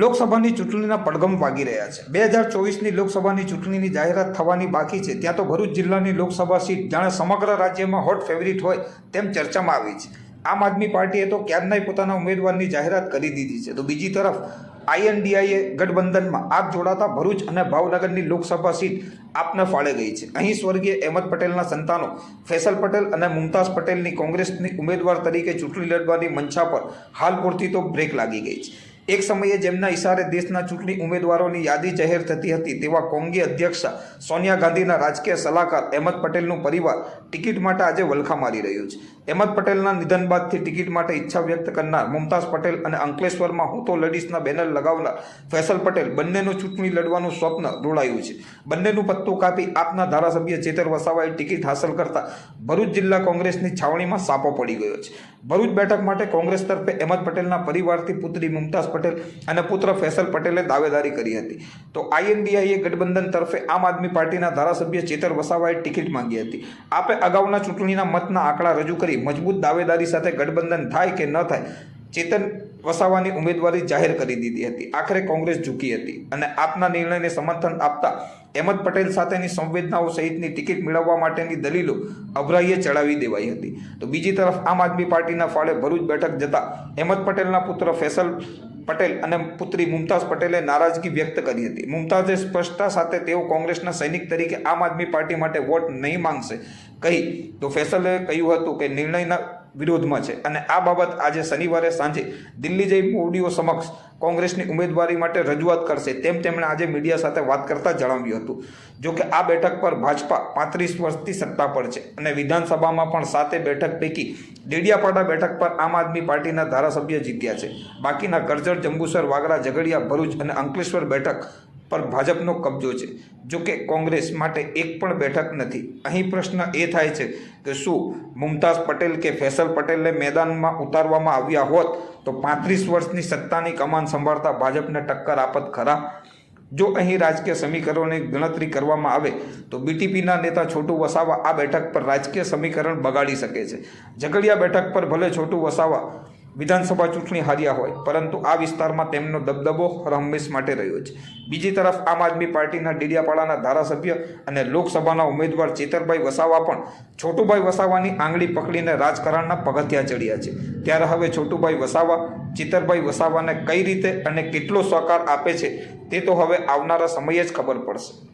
લોકસભાની ચૂંટણીના પડઘમ વાગી રહ્યા છે. બે હજાર ચોવીસની લોકસભાની ચૂંટણીની જાહેરાત થવાની બાકી છે. ત્યાં તો ભરૂચ જિલ્લાની લોકસભા સીટ જાણે સમગ્ર રાજ્યમાં હોટ ફેવરિટ હોય તેમ ચર્ચામાં આવી છે. આમ આદમી પાર્ટીએ તો ક્યારનાય પોતાના ઉમેદવારની જાહેરાત કરી દીધી છે. તો બીજી તરફ આઈએનડીઆઈએ ગઠબંધનમાં આપ જોડાતા ભરૂચ અને ભાવનગરની લોકસભા સીટ આપને ફાળે ગઈ છે. અહીં સ્વર્ગીય અહેમદ પટેલના સંતાનો ફેસલ પટેલ અને મુમતાઝ પટેલની કોંગ્રેસની ઉમેદવાર તરીકે ચૂંટણી લડવાની મંચા પર હાલ પૂરતી તો બ્રેક લાગી ગઈ છે. એક સમયે જેમના ઇશારે દેશના ચૂંટણી ઉમેદવારોની યાદી જાહેર થતી હતી, તેવા કોંગી અધ્યક્ષા સોનિયા ગાંધીના રાજકીય સલાહકાર અહેમદ પટેલનું પરિવાર ટિકિટ માટે આજે વલખા મારી રહ્યું છે. અહેમદ પટેલના નિધન બાદથી ટિકિટ માટે ઈચ્છા વ્યક્ત કરનાર મુમતાઝ પટેલ અને અંકલેશ્વરમાં હું તો લડીશના બેનર લગાવનાર ફેસલ પટેલ બંનેનું ચૂંટણી લડવાનું સ્વપ્ન રોળાયું છે. બંનેનું પત્તું કાપી આપના ધારાસભ્ય ચેતર વસાવાએ ટિકિટ હાંસલ કરતા ભરૂચ જિલ્લા કોંગ્રેસની છાવણીમાં સાપો પડી ગયો છે. ભરૂચ બેઠક માટે કોંગ્રેસ તરફે અહેમદ પટેલના પરિવારથી પુત્રી મુમતાઝ પટેલ અને પુત્ર ફેસલ પટેલે દાવેદારી કરી હતી. તો આઈએનડીઆઈએ ગઠબંધન તરફે આમ આદમી પાર્ટીના ધારાસભ્ય ચેતર વસાવાએ ટિકિટ માંગી હતી. આપે અગાઉના ચૂંટણીના મતના આંકડા રજૂ કરી મજબૂત દાવેદારી સાથે ગઠબંધન થાય કે ન થાય ચેતન વસાવાની ઉમેદવારી જાહેર કરી દીધી હતી. આખરે કોંગ્રેસ ઝૂકી હતી અને આપના નિર્ણયને સમર્થન આપતા અહેમદ પટેલ સાથેની સંવેદનાઓ સહિતની ટિકિટ મેળવવા માટેની દલીલો અભરાઈએ ચડાવી દેવાઈ હતી. તો બીજી તરફ આમ આદમી પાર્ટીના ફાળે ભરૂચ બેઠક જતા અહેમદ પટેલના પુત્ર ફેસલ પટેલ અને પુત્રી મુમતાઝ પટેલે નારાજગી વ્યક્ત કરી હતી. મુમતાઝે સ્પષ્ટતા સાથે તેઓ કોંગ્રેસના સૈનિક તરીકે આમ આદમી પાર્ટી માટે વોટ નહીં માંગશે કહી તો ફેસલે કહ્યું હતું કે નિર્ણયના વિરોધમાં છે. અને આ બાબત આજે શનિવારે સાંજે દિલ્હી જઈ મોડીઓ સમક્ષ કોંગ્રેસની ઉમેદવારી માટે રજૂઆત કરશે તેમ તેમણે આજે મીડિયા સાથે વાત કરતા જણાવ્યું હતું. જો કે આ બેઠક પર ભાજપા પાંત્રીસ વર્ષથી સત્તા પર છે અને વિધાનસભામાં પણ સાતે બેઠક પૈકી ડેડિયાપાડા બેઠક પર આમ આદમી પાર્ટીના ધારાસભ્ય જીત્યા છે. બાકીના કરજણ જંબુસર, વાગરા, ઝઘડિયા, ભરૂચ અને અંકલેશ્વર બેઠક પર ભાજપનો કબજો છે. જો કે કોંગ્રેસ માટે એક પણ બેઠક નથી. અહીં પ્રશ્ન એ થાય છે કે શું મુમતાઝ પટેલ કે ફેસલ પટેલને મેદાનમાં ઉતારવામાં આવ્યા હોત તો પાંત્રીસ વર્ષની સત્તાની કમાન સંભાળતા ભાજપને ટક્કર આપત ખરા? જો અહીં રાજકીય સમીકરણોની ગણતરી કરવામાં આવે તો બીટીપીના નેતા છોટુ વસાવા આ બેઠક પર રાજકીય સમીકરણ બગાડી શકે છે. ઝઘડિયા બેઠક પર ભલે છોટુ વસાવા વિધાનસભા ચૂંટણી હાર્યા હોય, પરંતુ આ વિસ્તારમાં તેમનો દબદબો હરહંમેશ માટે રહ્યો છે. બીજી તરફ આમ આદમી પાર્ટીના ડીડિયાપાડાના ધારાસભ્ય અને લોકસભાના ઉમેદવાર ચેતરભાઈ વસાવા પણ છોટુભાઈ વસાવાની આંગળી પકડીને રાજકારણના પગથિયા ચડ્યા છે. ત્યારે હવે છોટુભાઈ વસાવા, ચેતરભાઈ વસાવાને કઈ રીતે અને કેટલો સહકાર આપે છે, તે તો હવે આવનારા સમયે જ ખબર પડશે.